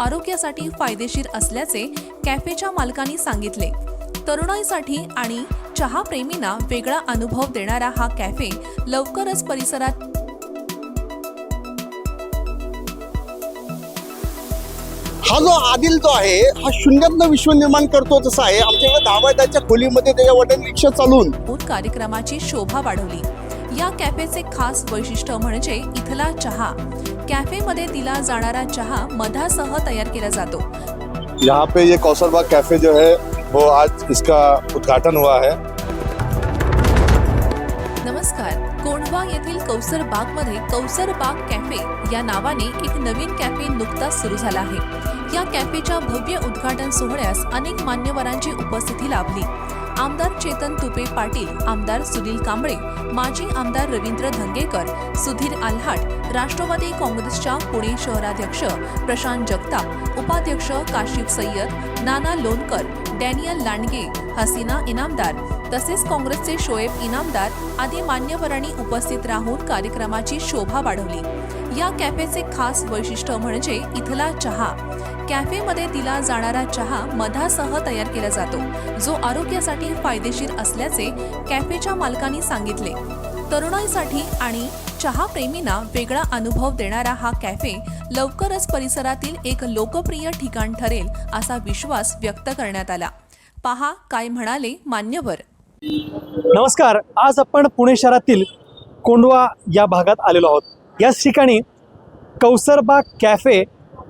आरोग्यासाठी फायदेशीर असल्याचे कॅफेच्या मालकांनी सांगितले. तरुणाईसाठी आणि चहा प्रेमींना वेगळा अनुभव देणारा हा कॅफे लवकरच परिसरात हा जो आदिल जो आहे हा शून्यातनं विश्व निर्माण करतो तसा आहे. आमच्याकडे दहाच्या खोलीमध्ये त्याच्या वडिलांनी रिक्षा चालून. कार्यक्रमाची शोभा वाढवली. या कॅफेचे खास वैशिष्ट्य म्हणजे इथला चहा. कॅफेमध्ये दिला जाणारा चहा मधासह तयार केला जातो. यहाँ पे ये कौशलबाग कैफे जो है वो आज इसका उद्घाटन हुआ है। नमस्कार. कोंढवा येथील कौसर बागमध्ये कौसर बाग कॅफे या नावाने एक नवीन कॅफे नुकताच सुरू झाला आहे. या कॅफेच्या भव्य उद्घाटन सोहळ्यास अनेक मान्यवरांची उपस्थिती लाभली. आमदार चेतन तुपे पाटील आमदार सुनील कांबळे माजी आमदार रवींद्र धंगेकर सुधीर आल्हाट राष्ट्रवादी काँग्रेसच्या पुणे शहराध्यक्ष प्रशांत जगताप उपाध्यक्ष काशिफ सय्यद नाना लोणकर डॅनियल लांडगे हसीना इनामदार तसेच काँग्रेसचे शोएब इनामदार आदी मान्यवरांनी उपस्थित राहून कार्यक्रमाची शोभा वाढवली. या कॅफेचे खास वैशिष्ट्य म्हणजे इथला चहा. कॅफेमध्ये दिला जाणारा चहा मधासह तयार केला जातो जो आरोग्यासाठी फायदेशीर असल्याचे कॅफेच्या मालकांनी सांगितले. तरुणाईसाठी आणि चहा प्रेमींना वेगळा अनुभव देणारा हा कॅफे लवकरच परिसरातील एक लोकप्रिय ठिकाण ठरेल असा विश्वास व्यक्त करण्यात आला. पहा काय म्हणाले मान्यवर. नमस्कार आज आपण पुणे शहरातील कोंडवा या भागात आलेलो आहोत. याच ठिकाणी कौसरबाग कॅफे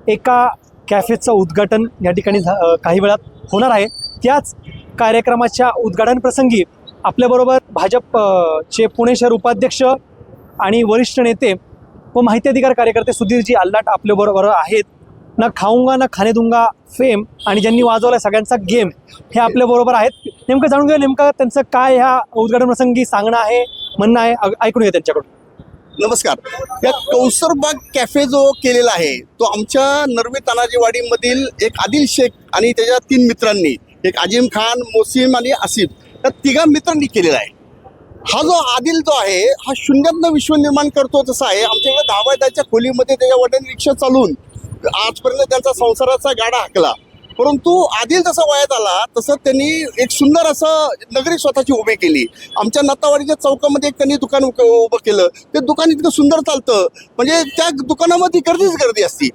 एका कॅफेचं उद्घाटन या ठिकाणी झा- काही वेळात होणार आहे. त्याच कार्यक्रमाच्या उद्घाटन प्रसंगी आपल्याबरोबर भाजप चे पुणे शहर उपाध्यक्ष आणि वरिष्ठ नेते व माहिती अधिकार कार्यकर्ते सुधीरजी आल्लाट आपल्याबरोबर आहेत. ना खाऊंगा ना खाणे दूंगा फेम आणि ज्यांनी वाजवला सगळ्यांचा गेम हे आपल्याबरोबर आहेत. नेमकं जाणून घेऊ नेमकं त्यांचं काय ह्या उद्घाटन प्रसंगी सांगणं आहे म्हणणं आहे ऐकून घ्या त्यांच्याकडून. नमस्कार. या कौसरबाग कॅफे जो केलेला आहे तो आमच्या नरवी तानाजीवाडीमधील एक आदिल शेख आणि त्याच्या तीन मित्रांनी एक अजिम खान मोसीम आणि आसिफ या तिघा मित्रांनी केलेला आहे. हा जो आदिल जो आहे हा शून्यातनं विश्व निर्माण करतो तसा आहे. आमच्याकडे दहा धावा त्याच्या खोलीमध्ये त्याच्या वडील रिक्षा चालून आजपर्यंत त्यांचा संसाराचा गाडा हाकला. परंतु आदिल जसा वयात आला तसं त्यांनी एक सुंदर असं नगरी स्वतःची उभी केली. आमच्या नतावाडीच्या चौकामध्ये एक त्यांनी दुकान उभं केलं. ते दुकान इतकं सुंदर चालतं. म्हणजे त्या दुकानामध्ये गर्दीच गर्दी असती.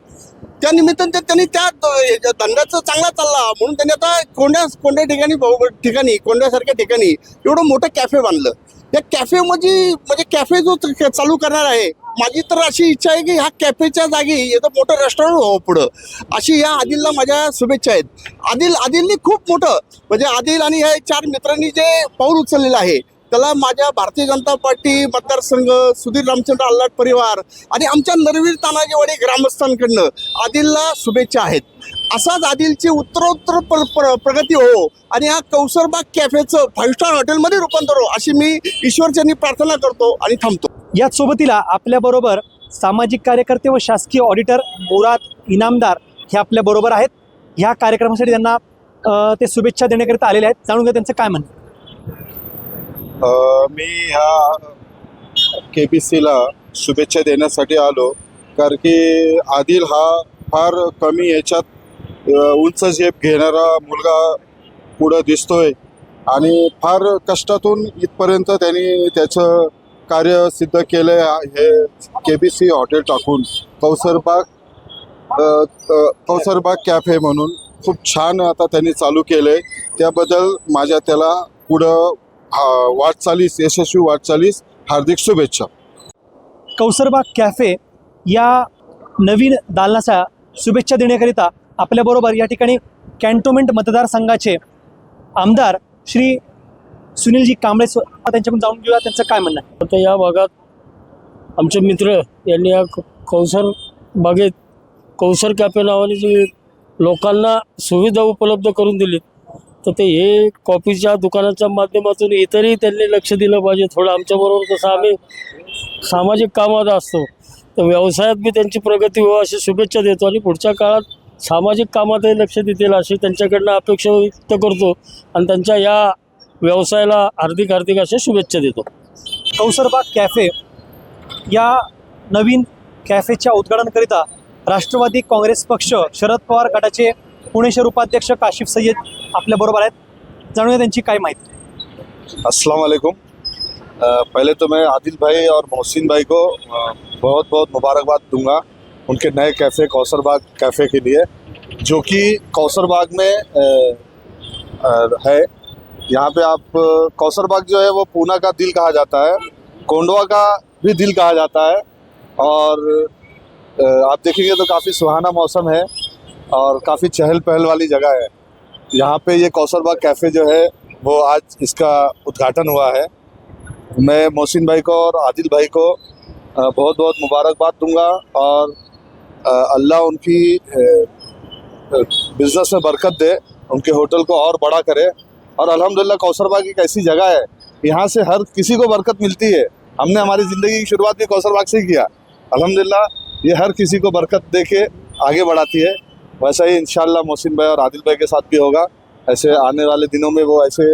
त्या निमित्तानं ते- त्यांनी त्या द- धंद्याचा चांगला चालला. म्हणून त्यांनी आता कोंड्या कोंड्या ठिकाणी ठिकाणी कोंड्यासारख्या ठिकाणी एवढं मोठं कॅफे बांधलं. या कॅफेमध्ये म्हणजे कॅफे जो चालू करणार आहे माझी तर अशी इच्छा आहे की ह्या कॅफेच्या जागी याचं मोठं रेस्टॉरंट व्हावं पुढं. अशी या आदिलला माझ्या शुभेच्छा आहेत. आदिल आदिलनी खूप मोठं म्हणजे आदिल आणि ह्या चार मित्रांनी जे पाऊल उचललेलं आहे त्याला माझ्या भारतीय जनता पार्टी मतदारसंघ सुधीर रामचंद्र आल्लाट परिवार आणि आमच्या नरवीर तानाजीवाडी ग्रामस्थांकडनं आदिलला शुभेच्छा आहेत. असाच आदिलची उत्तरोत्तर प्र प्र प्रगती हो आणि हा कौसरबाग कॅफेचं फाईव्ह स्टार हॉटेलमध्ये रूपांतर हो अशी मी ईश्वरचरणी प्रार्थना करतो आणि थांबतो. याच सोबतीला आपल्याबरोबर सामाजिक कार्यकर्ते व शासकीय ऑडिटर मुराद इनामदार हे आपल्याबरोबर आहेत. ह्या कार्यक्रमासाठी त्यांना ते शुभेच्छा देण्याकरिता आलेले आहेत. जाणून घ्या त्यांचं काय म्हणणं मी ह्या के बी सीला शुभेच्छा देण्यासाठी आलो. कारण की आदिल हा फार कमी याच्यात उंच झेप घेणारा मुलगा पुढं दिसतोय. आणि फार कष्टातून इथपर्यंत त्यांनी त्याचं कार्य सिद्ध केलं हे के बी सी हॉटेल टाकून. कौसरबाग कौसरबाग कॅफे म्हणून. खूप छान आता त्यांनी चालू केलं आहे त्याबद्दल माझ्या त्याला पुढं वाटचालीस यशस्वी वाटचालीस हार्दिक शुभेच्छा. कौसरबाग कॅफे या नवीन दालनाच्या शुभेच्छा देण्याकरिता आपल्याबरोबर या ठिकाणी कॅन्टोमेंट मतदारसंघाचे आमदार श्री सुनीलजी कांबळे त्यांच्याकडून जाणून घेऊया. त्यांचं काय म्हणणं आहे? आता या भागात आमचे मित्र यांनी या कौसर बागेत कौसर कॅफे नावाने जी लोकांना सुविधा उपलब्ध करून दिली तर ते हे कॉफीच्या दुकानाच्या माध्यमातून इतरही त्यांनी लक्ष दिलं पाहिजे. थोडं आमच्याबरोबर जसं आम्ही सामाजिक कामात असतो तर व्यवसायात बी त्यांची प्रगती व्हावं अशी शुभेच्छा देतो आणि पुढच्या काळात सामाजिक कामातही लक्ष देतील अशी त्यांच्याकडनं अपेक्षा व्यक्त करतो आणि त्यांच्या या व्यवसायाला हार्दिक हार्दिक अशा शुभेच्छा देतो. कौसरबाग कॅफे या नवीन कॅफेच्या उद्घाटनाकरिता राष्ट्रवादी काँग्रेस पक्ष शरद पवार गटाचे पुणे शहर उपाध्यक्ष काशिफ सय्यद आपल्याबरोबर आहेत. जाणूया त्यांची काय माहिती. अस्सलाम वालेकुम. पहले तो मैं आदिल भाई और मोहसिन भाई को बहुत बहुत मुबारकबाद दूँगा उनके नए कैफ़े, कौसर बाग कैफ़े के लिए, जो कि कौसर बाग में है। यहाँ पे आप, कौसर बाग जो है वो पूना का दिल कहा जाता है, कोंडवा का भी दिल कहा जाता है, और आप देखेंगे तो काफ़ी सुहाना मौसम है। और काफ़ी चहल पहल वाली जगह है। यहाँ पे ये कौसर बाग कैफ़े जो है, वो आज इसका उद्घाटन हुआ है। मैं मोहसिन भाई को और आदिल भाई को बहुत बहुत मुबारकबाद दूँगा और अल्लाह उनकी बिज़नेस में बरकत दे, उनके होटल को और बड़ा करे। और अल्हम्दुलिल्लाह कौसरबाग एक ऐसी जगह है, यहाँ से हर किसी को बरकत मिलती है। हमने हमारी ज़िंदगी की शुरुआत भी कौसरबाग से ही किया। अल्हम्दुलिल्लाह, ये हर किसी को बरकत दे के आगे बढ़ाती है। वैसा ही इंशाल्लाह मोहसिन भाई और आदिल भाई के साथ भी होगा। ऐसे आने वाले दिनों में वो ऐसे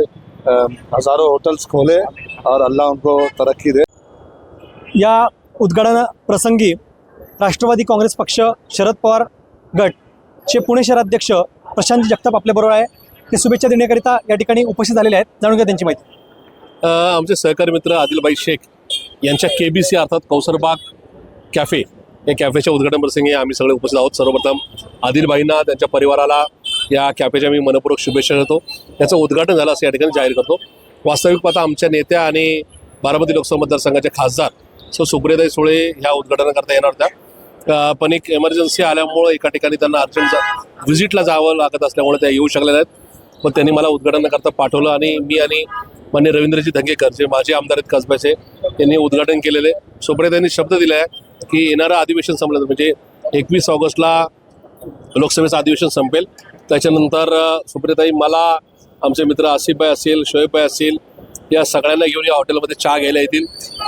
हज़ारों होटल्स खोले और अल्लाह उनको तरक्की दे। या उद्घाटन प्रसंगी राष्ट्रवादी काँग्रेस पक्ष शरद पवार गटचे पुणे शहराध्यक्ष प्रशांत जगताप आपल्याबरोबर आहे. ते शुभेच्छा देण्याकरिता या ठिकाणी उपस्थित झालेले आहेत. जाणून घ्या त्यांची माहिती. अ, आमचे सहकारी मित्र आदिलबाई शेख यांच्या के बी सी अर्थात कौसरबाग कॅफे या कॅफेच्या उद्घाटन प्रसंगी आम्ही सगळे उपस्थित आहोत. सर्वप्रथम आदिलबाईंना त्यांच्या परिवाराला या कॅफेच्या मी मनपूर्वक शुभेच्छा देतो. त्याचं उद्घाटन झालं असं या ठिकाणी जाहीर करतो. वास्तविक पाहता आमच्या नेत्या आणि बारामती लोकसभा मतदारसंघाचे खासदार सो सुप्रियाताई सुळे ह्या उद्घाटनाकरता येणार होत्या. पण एक एमर्जन्सी आल्यामुळं एका ठिकाणी त्यांना अर्जंट व्हिजिटला जावं लागत असल्यामुळे त्या येऊ शकलेल्या आहेत पण त्यांनी मला उद्घाटनाकरता पाठवलं आणि मी आणि मान्य रवींद्रजी धंगेकर जे माझे आमदार आहेत कसब्याचे त्यांनी उद्घाटन केलेले. सुप्रियाताईंनी शब्द दिला आहे की येणारं अधिवेशन संपलं म्हणजे एकवीस ऑगस्टला लोकसभेचं अधिवेशन संपेल. त्याच्यानंतर सुप्रियताई सुप्रियाताई मला आमचे मित्र आसिफभाई असतील शोएबभाई असतील या सगळ्यांना घेऊन या हॉटेलमध्ये चहा घ्यायला येतील.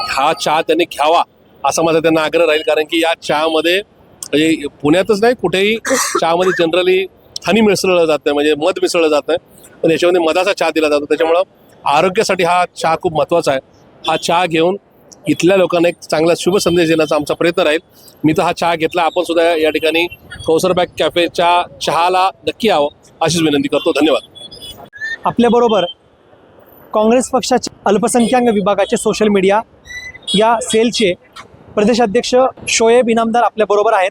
हा चहा त्यांनी घ्यावा असा माझा त्यांना आग्रह राहील. कारण की या चहामध्ये म्हणजे पुण्यातच नाही कुठेही चहामध्ये जनरली हनी मिसळलं जात नाही म्हणजे मध मिसळलं जात. नाही पण याच्यामध्ये मधाचा चहा दिला जातो. त्याच्यामुळं आरोग्यासाठी हा चहा खूप महत्त्वाचा आहे. हा चहा घेऊन इथल्या लोकांना एक चांगला शुभ संदेश देण्याचा आमचा प्रयत्न राहील. मी तर हा चहा घेतला. आपण सुद्धा या ठिकाणी कौसरबॅग कॅफेच्या चहाला नक्की यावं अशीच विनंती करतो. धन्यवाद. आपल्याबरोबर काँग्रेस पक्षाचे अल्पसंख्याक विभागाचे सोशल मीडिया या सेलचे प्रदेशाध्यक्ष शोएब इनामदार आपल्याबरोबर आहेत.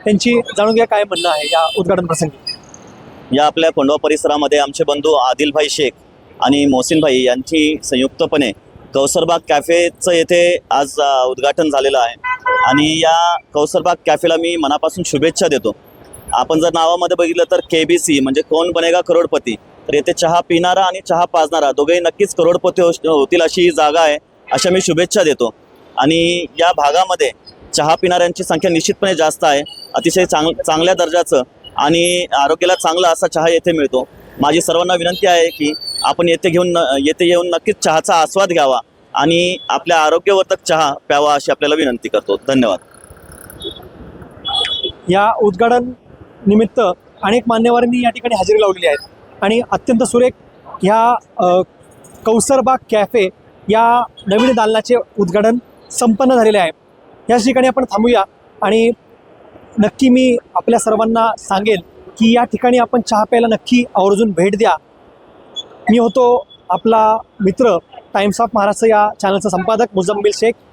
त्यांची जाणून घ्या काय म्हणणं आहे या उद्घाटन प्रसंगी. या आपल्या कोंडवा परिसरामध्ये आमचे बंधू आदिलभाई शेख आणि मोहसिनभाई यांची संयुक्तपणे कौसरबाग कॅफेचं येथे आज उद्घाटन झालेलं आहे. आणि या कौसरबाग कॅफेला मी मनापासून शुभेच्छा देतो. आपण जर नावामध्ये बघितलं तर के बी सी म्हणजे कोण बनेगा करोडपती? तर येथे चहा पिणारा आणि चहा पाजणारा दोघेही नक्कीच करोडपती हो- होतील अशी ही जागा आहे अशा मी शुभेच्छा देतो. आणि या भागामध्ये चहा पिणाऱ्यांची संख्या निश्चितपणे जास्त आहे अतिशय चांग चांगल्या दर्जाचं आणि आरोग्याला चांगला असा चहा येथे मिळतो. माझी सर्वांना विनंती आहे की आपण येथे घेऊन येथे येऊन नक्कीच चहाचा आस्वाद घ्यावा आणि आपल्या आरोग्यवर्धक चहा प्यावा अशी आपल्याला विनंती करतो. धन्यवाद. या उद्घाटन निमित्त अनेक मान्यवरांनी या ठिकाणी हजेरी लावलेली आहे. आणि अत्यंत सुरेख ह्या कौसरबाग कॅफे या नवीन दालनाचे उद्घाटन संपन्न झालेले आहे. याच ठिकाणी आपण थांबूया आणि नक्की मी आपल्या सर्वांना सांगेल की या ठिकाणी आपण चहा प्यायला नक्की आवर्जून भेट द्या. मी होतो आपला मित्र टाइम्स ऑफ महाराष्ट्र या चॅनलचा संपादक मुजम्मिल शेख.